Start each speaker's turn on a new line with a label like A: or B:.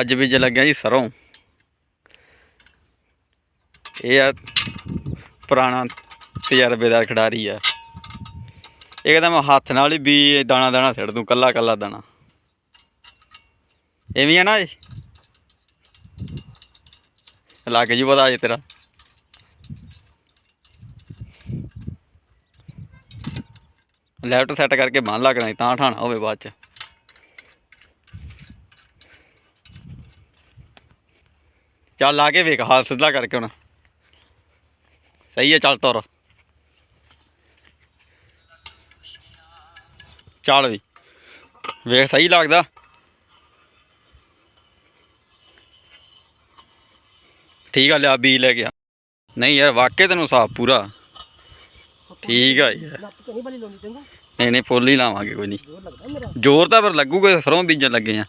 A: ਅੱਜ ਵੀ ਜੇ ਲੱਗਿਆ ਜੀ ਸਰੋਂ। ਇਹ ਆ ਪੁਰਾਣਾ ਤਜਰਬੇਦਾਰ ਖਿਡਾਰੀ ਆ। ਇਹ ਕਹਿੰਦਾ ਮੈਂ ਹੱਥ ਨਾਲ ਹੀ ਵੀ ਦਾਣਾ ਦਾਣਾ ਛੱਡ ਦੂੰ, ਕੱਲਾ ਕੱਲਾ ਦਾਣਾ। ਐਵੇਂ ਆ ਨਾ ਇਹ। ਲੱਗ ਜੀ ਪਤਾ ਜੇ ਤੇਰਾ। ਲੈਫਟ ਸੈੱਟ ਕਰਕੇ ਬੰਨ ਲੱਗਦਾ ਤਾਂ ਠਾਣਾ ਹੋਵੇ ਬਾਅਦ ਚ। ਚੱਲ ਲਾ ਕੇ ਵੇਖ ਹਾਲ ਸਿੱਧਾ ਕਰਕੇ ਹੁਣ। ਸਹੀ ਹੈ ਚੱਲ ਤੁਰ। ਚੱਲ ਵੀ। ਵੇਖ ਸਹੀ ਲੱਗਦਾ। ਠੀਕ ਆ ਲਿਆ ਬੀ ਲੈ ਗਿਆ ਨਹੀਂ ਯਾਰ ਵਾਕੇ ਤੈਨੂੰ ਸਾਫ਼ ਪੂਰਾ। ਠੀਕ ਆ ਯਾਰ।
B: ਨਹੀਂ
A: ਨਹੀਂ ਫੁੱਲ ਹੀ ਲਾਵਾਂਗੇ ਕੋਈ ਨਹੀਂ। ਜ਼ੋਰ ਤਾਂ ਪਰ ਲੱਗੂਗਾ ਸਰੋਂ ਬੀਜਣ ਲੱਗੇ ਆ।